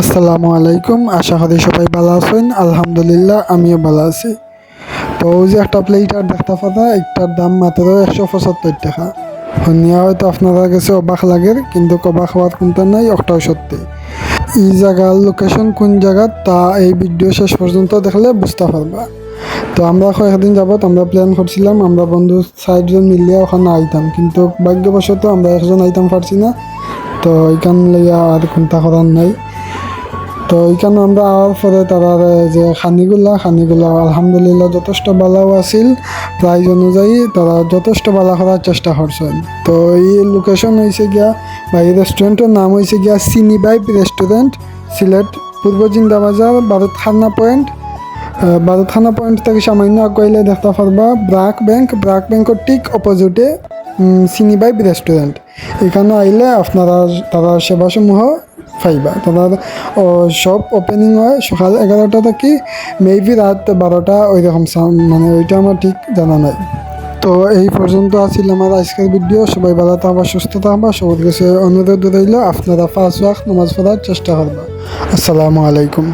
আসসালামু আলাইকুম। আশা করি সবাই ভালো আছেন। আলহামদুলিল্লাহ, আমিও ভালো আছি। তো ওই যে একটা প্লেটার দেখতে পাতা, একটার দাম মাত্র একশো পঁচাত্তর টাকা। শুনিয়া হয়তো আপনারা কাছে অবাক লাগে, কিন্তু অবাক হওয়ার কোনটা নাই, ওটাও সত্যি। এই জায়গার লোকেশন কোন জায়গা, তা এই ভিডিও শেষ পর্যন্ত দেখলে বুঝতে পারবা। তো আমরা কয়েকদিন যাবত, আমরা প্ল্যান করছিলাম, আমরা বন্ধু সাইডজন মিলিয়ে ওখানে আইতাম, কিন্তু ভাগ্যবশত আমরা একজন আইতাম পারছি না। তো এইখান লইয়া আর কোনটা করার নাই। তো এইখানে আমরা আওয়ার পরে তারার যে খানিগুলা খানিগুলা আলহামদুলিল্লাহ যথেষ্ট ভালো আছিল। প্রাইজ অনুযায়ী তারা যথেষ্ট ভালো করার চেষ্টা করছেন। তো এই লোকেশন হয়েছে গিয়া, বা এই রেস্টুরেন্টের নাম হয়েছে গিয়া সিনি বাইব রেস্টুরেন্ট সিলেট, পূর্ব জিন্দাবাজার, ভারত পয়েন্ট। ভারত খান্না পয়েন্ট থেকে সামান্য আগুয়াইলে দেখতে পারবা ব্রাক ব্যাংক। ব্রাক ব্যাংকের ঠিক অপোজিটে সিনি বাইব রেস্টুরেন্ট এখানে আইলে আপনারা তারা সেবাসমূহ পাইবা। তাদের সব ওপেনিং হয় সকাল এগারোটা থেকে মেবি রাত বারোটা ওই রকম মানে ওইটা আমার ঠিক জানা নাই। তো এই পর্যন্ত আছিল আমার আজকের ভিডিও সবাই ভালো থাকবা, সুস্থ থাকবা। সবার কাছে অনুরোধ রইল, আপনারা ফার্স্ট ওয়াক নামাজ পড়ার চেষ্টা করবা। আসসালামু আলাইকুম।